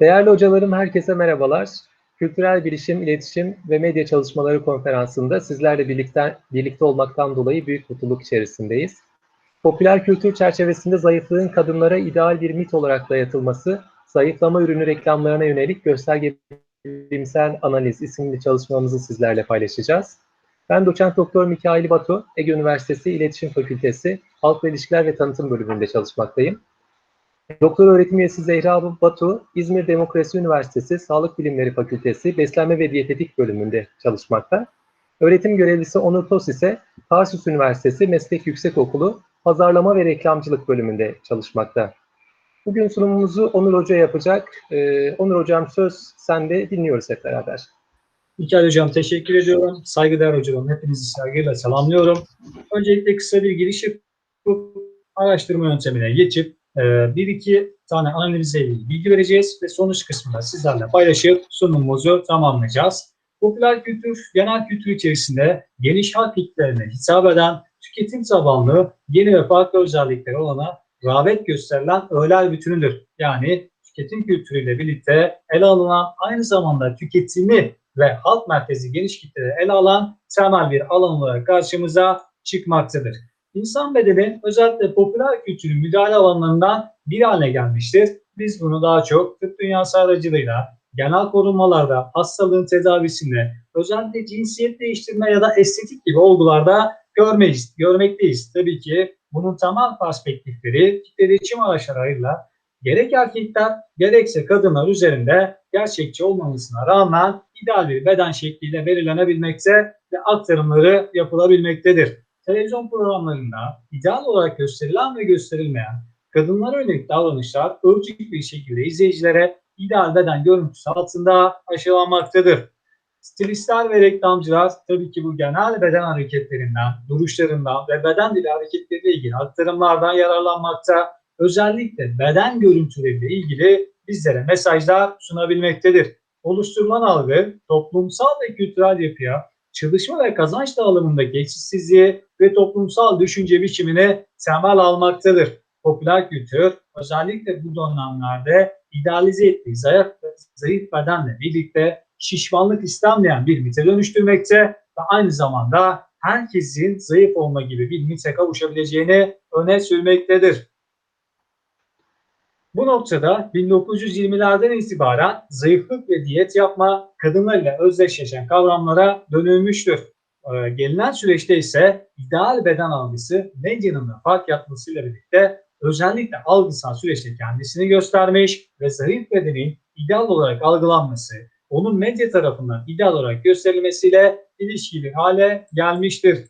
Değerli hocalarım, herkese merhabalar. Kültürel Bilişim, İletişim ve Medya Çalışmaları Konferansı'nda sizlerle birlikte, birlikte olmaktan dolayı büyük mutluluk içerisindeyiz. Popüler kültür çerçevesinde zayıflığın kadınlara ideal bir mit olarak dayatılması, zayıflama ürünü reklamlarına yönelik gösterge bilimsel analiz isimli çalışmamızı sizlerle paylaşacağız. Ben doçent doktor Mikail Batu, Ege Üniversitesi İletişim Fakültesi Halkla İlişkiler ve Tanıtım bölümünde çalışmaktayım. Doktor öğretim üyesi Zehra Batu, İzmir Demokrasi Üniversitesi Sağlık Bilimleri Fakültesi Beslenme ve Diyetetik bölümünde çalışmakta. Öğretim görevlisi Onur Tos ise Tarsus Üniversitesi Meslek Yüksekokulu Pazarlama ve Reklamcılık bölümünde çalışmakta. Bugün sunumumuzu Onur Hoca yapacak. Ee, Onur Hocam söz sende dinliyoruz hep beraber. Mikael Hocam teşekkür ediyorum. Saygıdeğer hocam hepinizi saygıyla selamlıyorum. Öncelikle kısa bir giriş yapıp araştırma yöntemine geçip bir iki tane analize ilgili bilgi vereceğiz ve sonuç kısmında sizlerle paylaşıp sunumumuzu tamamlayacağız. Popüler kültür, genel kültür içerisinde geniş halk kitlerine hitap eden tüketim tabanlı yeni ve farklı özellikleri olana rağbet gösterilen öğeler bütünüdür. Yani tüketim kültürüyle birlikte ele alınan aynı zamanda tüketimi ve halk merkezi geniş kitleri ele alan temel bir alan olarak karşımıza çıkmaktadır. İnsan bedeni özellikle popüler kültürün müdahale alanlarından bir haline gelmiştir. Biz bunu daha çok tıp dünyası aracılığıyla genel korunmalarda, hastalığın tedavisinde, özellikle cinsiyet değiştirme ya da estetik gibi olgularda görmeyiz, görmekteyiz. Tabii ki bunun temel perspektifleri kitle iletişim araçlarıyla gerek erkekler gerekse kadınlar üzerinde gerçekçi olmamasına rağmen ideal bir beden şekliyle belirlenebilmekte ve aktarımları yapılabilmektedir. Televizyon programlarında ideal olarak gösterilen ve gösterilmeyen kadınlara yönelik davranışlar ölçük bir şekilde izleyicilere ideal beden görüntüsü altında aşılanmaktadır. Stilistler ve reklamcılar tabii ki bu genel beden hareketlerinden, duruşlarından ve beden dili hareketleriyle ilgili aktarımlardan yararlanmakta özellikle beden görüntüleriyle ilgili bizlere mesajlar sunabilmektedir. Oluşturulan algı toplumsal ve kültürel yapıya, çalışma ve kazanç dağılımındaki eşitsizliği ve toplumsal düşünce biçimini temel almaktadır. Popüler kültür özellikle bu dönemlerde idealize ettiği zayıf, zayıf bedenle birlikte şişmanlık istenmeyen bir mite dönüştürmekte ve aynı zamanda herkesin zayıf olma gibi bir mite kavuşabileceğini öne sürmektedir. Bu noktada 1920'lerden itibaren zayıflık ve diyet yapma kadınlarla özdeşleşen kavramlara dönülmüştür. Ee, gelinen süreçte ise ideal beden algısı medyanın da fark yapmasıyla birlikte özellikle algısal süreçte kendisini göstermiş ve zayıf bedenin ideal olarak algılanması, onun medya tarafından ideal olarak gösterilmesiyle ilişkili hale gelmiştir.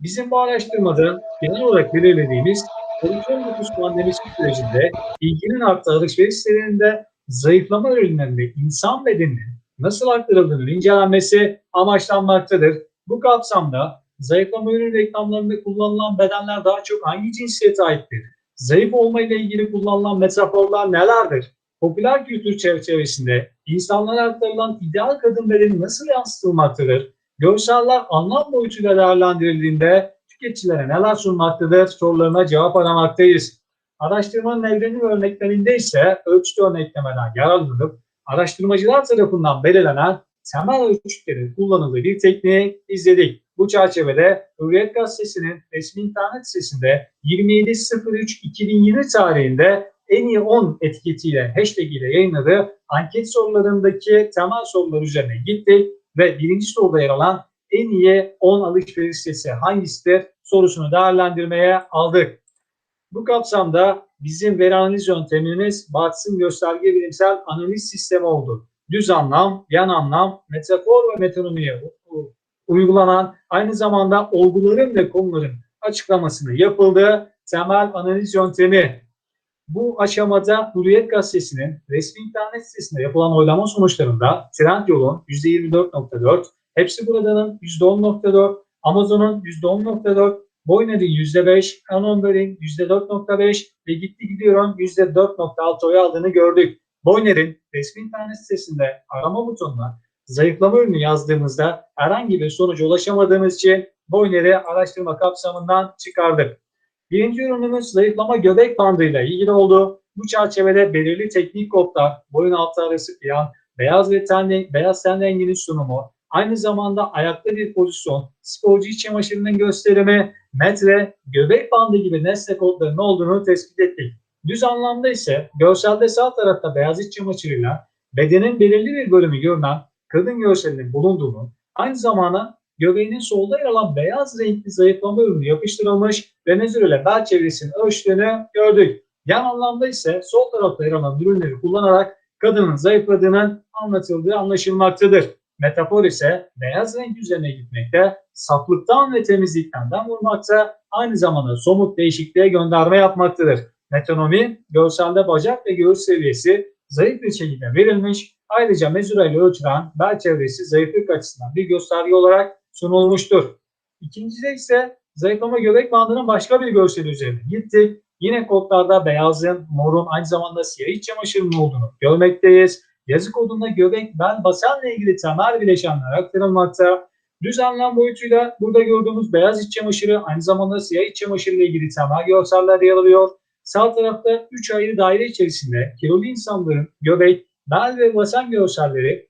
Bizim bu araştırmada genel olarak belirlediğimiz Covid-19 pandemisi sürecinde ilginin arttığı alışveriş sitelerinde zayıflama ürünlerinde insan bedeninin nasıl aktarıldığının incelenmesi amaçlanmaktadır. Bu kapsamda zayıflama ürün reklamlarında kullanılan bedenler daha çok hangi cinsiyete aittir? Zayıf olma ile ilgili kullanılan metaforlar nelerdir? Popüler kültür çerçevesinde insanlara aktarılan ideal kadın bedeni nasıl yansıtılmaktadır? Görseller anlam boyutuyla değerlendirildiğinde tüketicilere neler sunmaktadır sorularına cevap aramaktayız. Araştırmanın evreni örneklerinde ise ölçütü örneklemeden yararlanıp araştırmacılar tarafından belirlenen temel ölçütlerin kullanıldığı bir tekniği izledik. Bu çerçevede Hürriyet Gazetesi'nin resmi internet sitesinde 27.03.2020 tarihinde en iyi 10 etiketiyle, hashtag ile yayınladığı anket sorularındaki temel sorular üzerine gittik ve birinci soruda yer alan en iyi 10 alışveriş sitesi hangisidir sorusunu değerlendirmeye aldık. Bu kapsamda bizim veri analiz yöntemimiz Batsın gösterge bilimsel analiz sistemi oldu. Düz anlam, yan anlam, metafor ve metonomiye uygulanan aynı zamanda olguların ve konuların açıklamasını yapıldığı temel analiz yöntemi. Bu aşamada Hürriyet Gazetesi'nin resmi internet sitesinde yapılan oylama sonuçlarında Trendyol'un %24.4, Hepsi Buradan'ın %10.4, Amazon'un %10.4, Boyner'in %5, Canonber'in %4.5 ve gitti gidiyorum %4.6 oy aldığını gördük. Boyner'in resmi internet sitesinde arama butonuna zayıflama ürünü yazdığımızda herhangi bir sonuca ulaşamadığımız için Boyner'i araştırma kapsamından çıkardık. Birinci ürünümüz zayıflama göbek bandıyla ilgili oldu. Bu çerçevede belirli teknik kodlar, boyun altı arası plan, beyaz ve ten, beyaz ten renginin sunumu, aynı zamanda ayakta bir pozisyon, sporcu iç çamaşırının gösterimi, metre, göbek bandı gibi nesne kodlarının olduğunu tespit ettik. Düz anlamda ise görselde sağ tarafta beyaz iç çamaşırıyla bedenin belirli bir bölümü görünen kadın görselinin bulunduğunu, aynı zamanda göbeğinin solda yer alan beyaz renkli zayıflama ürünü yapıştırılmış ve mezur ile bel çevresinin ölçtüğünü gördük. Yan anlamda ise sol tarafta yer alan ürünleri kullanarak kadının zayıfladığının anlatıldığı anlaşılmaktadır. Metafor ise beyaz renk üzerine gitmekte, saflıktan ve temizlikten vurmakta, aynı zamanda somut değişikliğe gönderme yapmaktadır. Metonomi, görselde bacak ve göğüs seviyesi zayıf bir şekilde verilmiş, ayrıca mezura ölçülen bel çevresi zayıflık açısından bir gösterge olarak sunulmuştur. İkincide ise zayıflama göbek bandının başka bir görseli üzerine gittik. Yine kodlarda beyazın, morun aynı zamanda siyah iç çamaşırının olduğunu görmekteyiz. Yazı kodunda göbek, bel, basenle ilgili temel bileşenler aktarılmakta. Düz anlam boyutuyla burada gördüğümüz beyaz iç çamaşırı aynı zamanda siyah iç çamaşırı ile ilgili temel görseller yer alıyor. Sağ tarafta 3 ayrı daire içerisinde kilolu insanların göbek, bel ve basen görselleri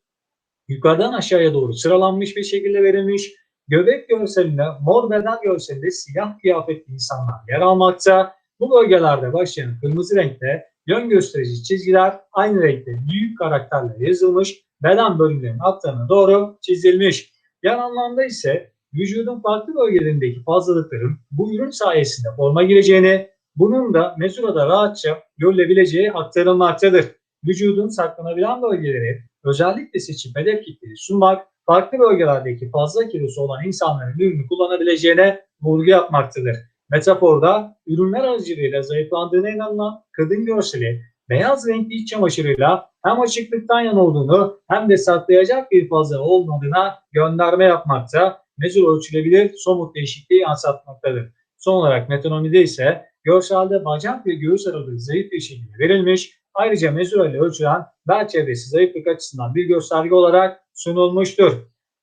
yukarıdan aşağıya doğru sıralanmış bir şekilde verilmiş. Göbek görselinde mor beden görselinde siyah kıyafetli insanlar yer almakta. Bu bölgelerde başlayan kırmızı renkte yön gösterici çizgiler aynı renkte büyük karakterle yazılmış, beden bölümlerinin altlarına doğru çizilmiş. Yan anlamda ise vücudun farklı bölgelerindeki fazlalıkların bu ürün sayesinde forma gireceğini, bunun da mezurada rahatça görülebileceği aktarılmaktadır. Vücudun saklanabilen bölgeleri özellikle seçip hedef kitleri sunmak, farklı bölgelerdeki fazla kilosu olan insanların ürünü kullanabileceğine vurgu yapmaktadır. Metaforda ürünler aracılığıyla zayıflandığına inanılan kadın görseli beyaz renkli iç çamaşırıyla hem açıklıktan yana olduğunu hem de saklayacak bir fazla olmadığına gönderme yapmakta, mezur ölçülebilir somut değişikliği yansıtmaktadır. Son olarak metonomide ise görselde bacak ve göğüs aralığı zayıf bir şekilde verilmiş, ayrıca mezura ile ölçülen bel çevresi zayıflık açısından bir gösterge olarak sunulmuştur.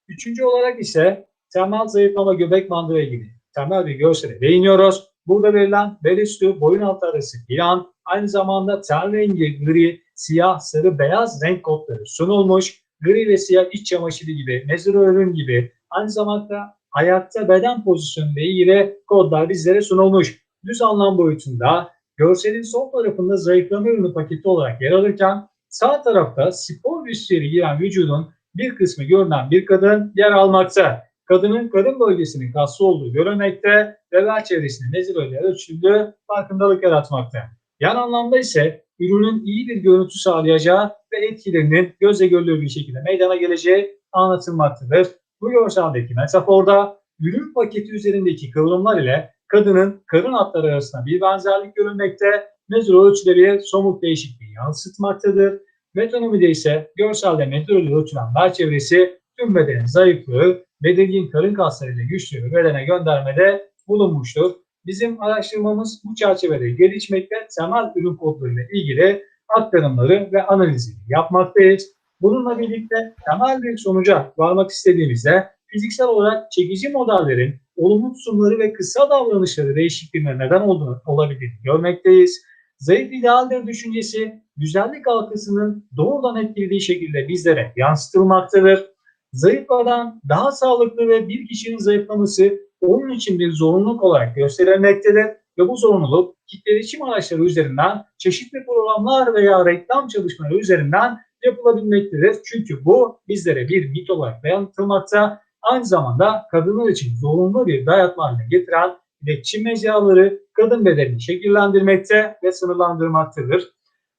Üçüncü olarak ise temel zayıflama göbek bandı ile ilgili temel bir görsele değiniyoruz. Burada verilen bel üstü boyun altı arası plan, aynı zamanda ten rengi gri, siyah, sarı, beyaz renk kodları sunulmuş. Gri ve siyah iç çamaşırı gibi, mezur ürün gibi, aynı zamanda ayakta beden pozisyonuyla ilgili kodlar bizlere sunulmuş. Düz anlam boyutunda görselin sol tarafında zayıflama ürünü paketi olarak yer alırken sağ tarafta spor büstleri giyen vücudun bir kısmı görünen bir kadın yer almakta kadının karın bölgesinin kaslı olduğu görülmekte ve bel çevresinin meziröyle ölçüldüğü farkındalık yaratmakta. Yan anlamda ise ürünün iyi bir görüntü sağlayacağı ve etkilerinin gözle görülür bir şekilde meydana geleceği anlatılmaktadır. Bu görseldeki metaforda ürün paketi üzerindeki kıvrımlar ile kadının karın hatları arasında bir benzerlik görülmekte, mezur ölçüleri somut değişikliği yansıtmaktadır. Metonomide ise görselde mezur ölçülen bel çevresi tüm bedenin zayıflığı, belirgin karın kaslarıyla güçlü bedene göndermede bulunmuştur. Bizim araştırmamız bu çerçevede gelişmekte temel ürün kodlarıyla ilgili aktarımları ve analizi yapmaktayız. Bununla birlikte temel bir sonuca varmak istediğimizde fiziksel olarak çekici modellerin olumlu tutumları ve kısa davranışları değişikliğine neden olduğunu olabildiğini görmekteyiz. Zayıf idealdir düşüncesi güzellik algısının doğrudan etkilediği şekilde bizlere yansıtılmaktadır. Zayıfladan daha sağlıklı ve bir kişinin zayıflaması onun için bir zorunluluk olarak gösterilmektedir ve bu zorunluluk kitle iletişim araçları üzerinden çeşitli programlar veya reklam çalışmaları üzerinden yapılabilmektedir. Çünkü bu bizlere bir mit olarak dayatılmakta aynı zamanda kadınlar için zorunlu bir dayatma haline getiren iletişim mecraları kadın bedenini şekillendirmekte ve sınırlandırmaktadır.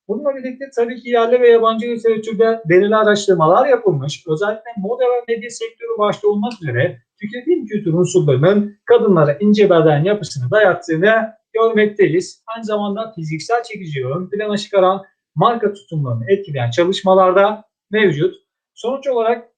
Bununla birlikte tabii ki yerli ve yabancı literatürde belirli araştırmalar yapılmış. Özellikle moda ve medya sektörü başta olmak üzere tüketim kültürü unsurlarının kadınlara ince beden yapısını dayattığını görmekteyiz. Aynı zamanda fiziksel çekiciyi ön plana çıkaran marka tutumlarını etkileyen çalışmalarda mevcut. Sonuç olarak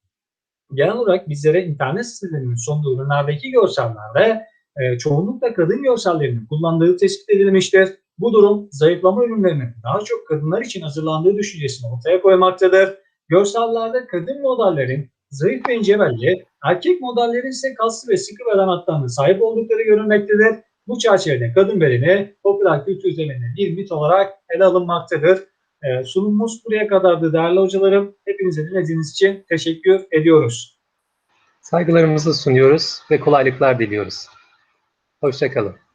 genel olarak bizlere internet sitelerinin sunduğu ürünlerdeki görsellerde e, çoğunlukla kadın görsellerinin kullandığı tespit edilmiştir. Bu durum zayıflama ürünlerinin daha çok kadınlar için hazırlandığı düşüncesini ortaya koymaktadır. Görsellerde kadın modellerin zayıf ve ince belli, erkek modellerin ise kaslı ve sıkı beden hatlarına sahip oldukları görülmektedir. Bu çerçevede kadın bedeni popüler kültür zemininde bir mit olarak ele alınmaktadır. Ee, sunumumuz buraya kadardı değerli hocalarım. Hepinize dinlediğiniz için teşekkür ediyoruz. Saygılarımızı sunuyoruz ve kolaylıklar diliyoruz. Hoşçakalın.